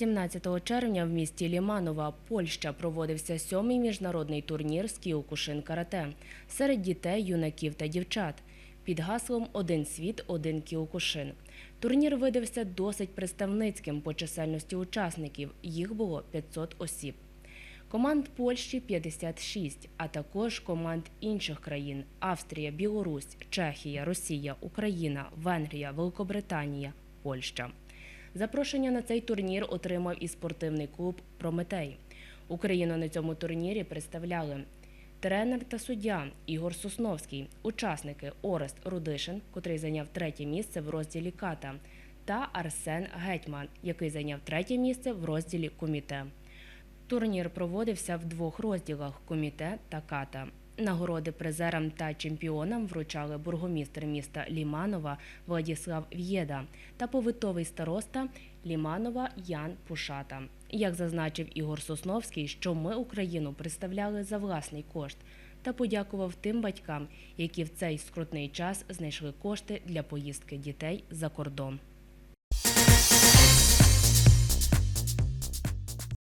17 червня в місті Ліманова, Польща, проводився сьомий міжнародний турнір з кіокушин карате серед дітей, юнаків та дівчат під гаслом Один світ, один кіокушин. Турнір видався досить представницьким по чисельності учасників. Їх було 500 осіб. Команд Польщі 56, а також команд інших країн: Австрія, Білорусь, Чехія, Росія, Україна, Венгрія, Великобританія, Польща. Запрошення на цей турнір отримав і спортивний клуб Прометей. Україну на цьому турнірі представляли тренер та суддя Ігор Сосновський, учасники Орест Рудишин, котрий зайняв третє місце в розділі ката, та Арсен Гетьман, який зайняв третє місце в розділі коміте. Турнір проводився в двох розділах коміте та ката. Нагороди призерам та чемпіонам вручали бургомістр міста Ліманова Владіслав В'єда та повитовий староста Ліманова Ян Пушата. Як зазначив Ігор Сосновський, що ми Україну представляли за власний кошт та подякував тим батькам, які в цей скрутний час знайшли кошти для поїздки дітей за кордон.